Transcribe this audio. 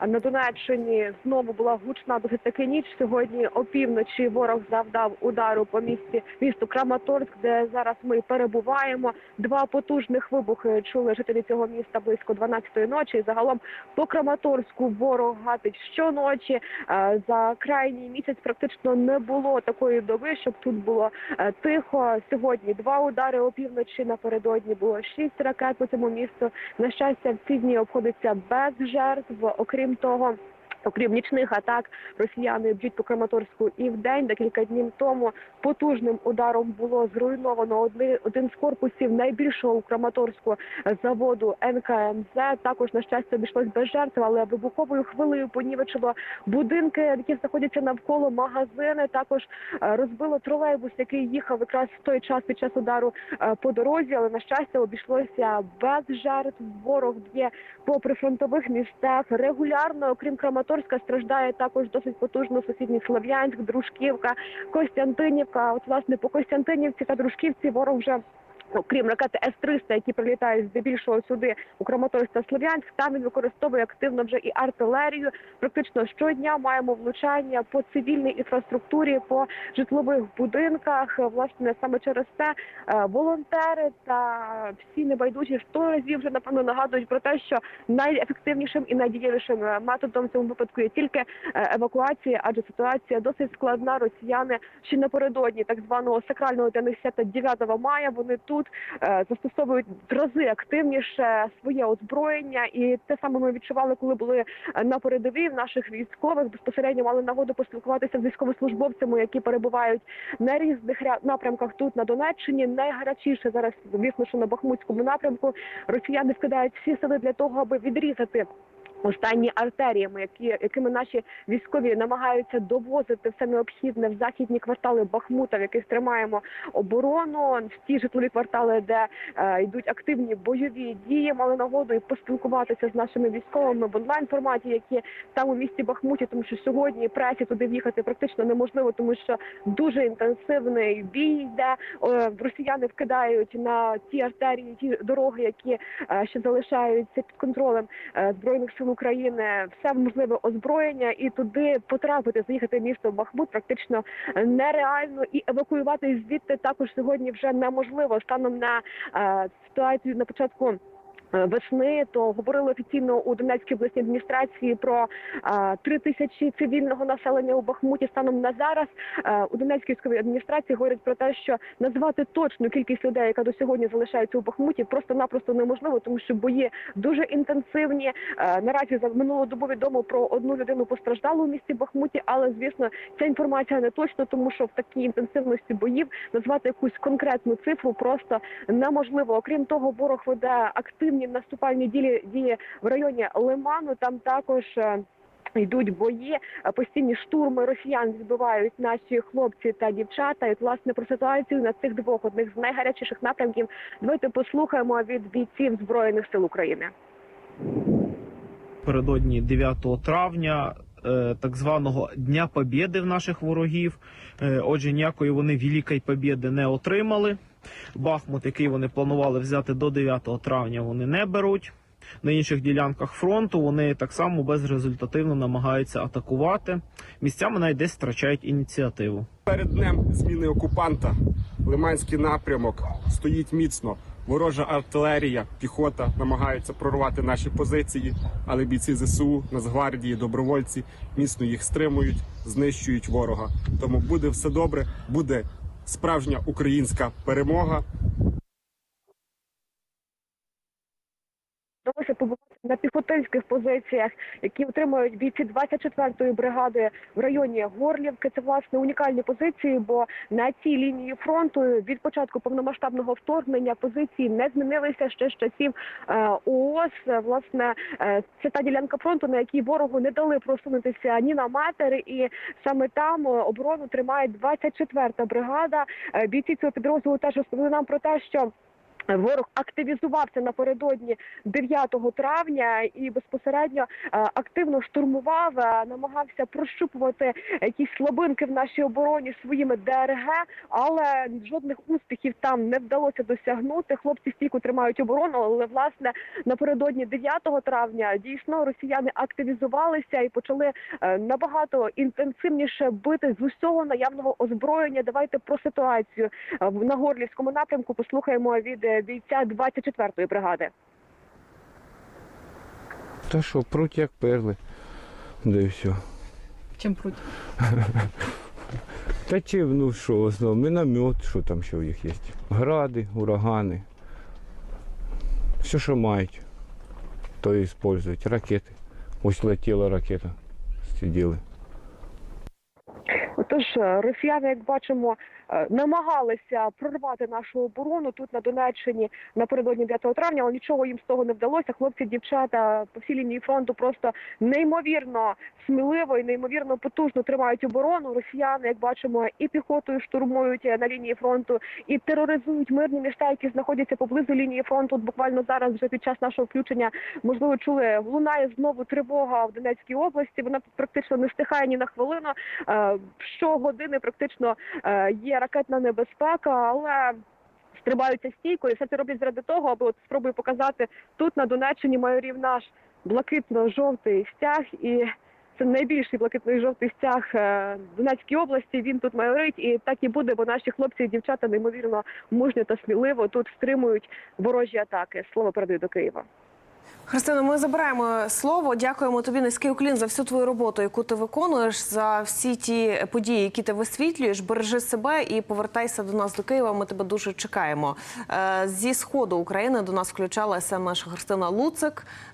на Донеччині знову була гучна досить таки ніч. Сьогодні опівночі ворог завдав удару по місті місту Краматорськ, де зараз ми перебуваємо. Два потужних вибухи чули жителі цього міста близько 12-ї ночі. І загалом по Краматорську ворог гатить щоночі. Е, За крайній місяць практично не було такої доби, щоб тут було е, тихо. Сьогодні два удари опівночі. Напередодні було шість ракет по цьому місту. На щастя, в ці дні обходиться без жертв. Окрім того. Окрім нічних атак, росіяни б'ють по Краматорську і в день. Декілька днів тому потужним ударом було зруйновано одни, один з корпусів найбільшого у Краматорську заводу НКМЗ. Також на щастя обійшлось без жертв, але вибуховою хвилею понівечило будинки, які знаходяться навколо магазини. Також е, розбило тролейбус, який їхав якраз в той час під час удару е, по дорозі. Але на щастя обійшлося без жертв. Ворог б'є по прифронтових містах регулярно, окрім Краматорська, страждає також досить потужно сусідній Слов'янськ, Дружківка, Костянтинівка. От власне по Костянтинівці та Дружківці ворог вже. Окрім ракети С-300, які прилітають здебільшого сюди у Краматорськ та Слов'янськ, там він використовує активно вже і артилерію. Практично щодня маємо влучання по цивільній інфраструктурі, по житлових будинках. Власне, саме через це е, волонтери та всі небайдужі сто разів вже напевно нагадують про те, що найефективнішим і найдієвішим е, методом в цьому випадку є тільки е, евакуація, адже ситуація досить складна. Росіяни ще напередодні так званого сакрального для них свята 9 мая. Вони тут е, застосовують в рази активніше своє озброєння, і те саме ми відчували, коли були е, на передовій в наших військових. Безпосередньо мали нагоду поспілкуватися з військовослужбовцями, які перебувають на різних ря- напрямках тут на Донеччині. Найгарячіше зараз, звісно, що на Бахмутському напрямку росіяни вкидають всі сили для того, аби відрізати. Останні артеріями, які якими наші військові намагаються довозити все необхідне в західні квартали Бахмута, в яких тримаємо оборону, в ті житлові квартали, де е, йдуть активні бойові дії, мали нагоду і поспілкуватися з нашими військовими в онлайн форматі, які там у місті Бахмуті, тому що сьогодні пресі туди в'їхати практично неможливо, тому що дуже інтенсивний бій йде. Е, Росіяни вкидають на ті артерії, ті дороги, які е, ще залишаються під контролем е, збройних сил України, все можливе озброєння, і туди потрапити, заїхати в місто Бахмут практично нереально, і евакуювати звідти також сьогодні вже неможливо станом на е, ситуацію на початку. Е, Весни то говорили офіційно у Донецькій обласній адміністрації про а, три тисячі цивільного населення у Бахмуті. Станом на зараз е, у Донецькій військовій адміністрації говорять про те, що назвати точну кількість людей, яка до сьогодні залишається у Бахмуті, просто-напросто неможливо, тому що бої дуже інтенсивні. Е, Наразі за минулу добу відомо про одну людину постраждалу у місті Бахмуті, але звісно, ця інформація не точна, тому що в такій інтенсивності боїв назвати якусь конкретну цифру просто неможливо. Окрім того, ворог веде активні наступальні дії дії в районі Лиману. Там також. е, Йдуть бої, е, постійні штурми росіян відбивають наші хлопці та дівчата. І власне про ситуацію на цих двох одних з найгарячіших напрямків. Давайте послухаємо від бійців збройних сил України. Передодні 9 травня, так званого Дня Побєди в наших ворогів. Е, Отже, ніякої вони Великої Побєди не отримали. Бахмут, який вони планували взяти до 9 травня, вони не беруть. На інших ділянках фронту вони так само безрезультативно намагаються атакувати. Місцями навіть десь втрачають ініціативу. Перед днем зміни окупанта Лиманський напрямок стоїть міцно. Ворожа артилерія, піхота намагаються прорвати наші позиції, але бійці ЗСУ, Нацгвардії, добровольці міцно їх стримують, знищують ворога. Тому буде все добре, буде справжня українська перемога. На піхотинських позиціях, які отримують бійці 24-ї бригади в районі Горлівки. Це власне унікальні позиції, бо на цій лінії фронту від початку повномасштабного вторгнення позиції не змінилися ще з часів е, ООС. Власне, е, це та ділянка фронту, на якій ворогу не дали просунутися ні на метр, і саме там оборону тримає 24-та бригада. Е, Бійці цього підрозділу теж розповіли нам про те, що Ворог активізувався напередодні 9 травня і безпосередньо е, активно штурмував, е, намагався прощупувати якісь слабинки в нашій обороні своїми ДРГ, але жодних успіхів там не вдалося досягнути. Хлопці стійко тримають оборону, але власне напередодні 9 травня дійсно росіяни активізувалися і почали е, набагато інтенсивніше бити з усього наявного озброєння. Давайте про ситуацію в- на горлівському напрямку послухаємо від бійця 24-ї бригади. Та що, пруть як перли. Да і все. Чим пруть? Та чи, ну що, в основному, міномет, що там ще у них є. Гради, урагани. Все, що мають, то і використовують. Ракети. Ось летіла ракета. Сиділи. Отож, росіяни, як бачимо, намагалися прорвати нашу оборону тут на Донеччині напередодні 9 травня, але нічого їм з того не вдалося. Хлопці, дівчата по всій лінії фронту просто неймовірно сміливо і неймовірно потужно тримають оборону. Росіяни, як бачимо, і піхотою штурмують е, на лінії фронту, і тероризують мирні міста, які знаходяться поблизу лінії фронту. От буквально зараз, вже під час нашого включення, можливо, чули, лунає знову тривога в Донецькій області. Вона практично не стихає ні на хвилину. Е, Щогодини практично е, є ракетна небезпека, але стрибаються стійко, і все це роблять заради того, аби от спробую показати тут на Донеччині майорів наш блакитно-жовтий стяг і. Це найбільший блакитний жовтий стяг е, Донецькій області. Він тут майорить, і так і буде, бо наші хлопці і дівчата неймовірно мужньо та сміливо тут стримують ворожі атаки. Слово передаю до Києва. Христина, ми забираємо слово. Дякуємо тобі низький уклін за всю твою роботу, яку ти виконуєш, за всі ті події, які ти висвітлюєш. Бережи себе і повертайся до нас до Києва. Ми тебе дуже чекаємо. Е, Зі сходу України до нас включалася наша Христина Луцик.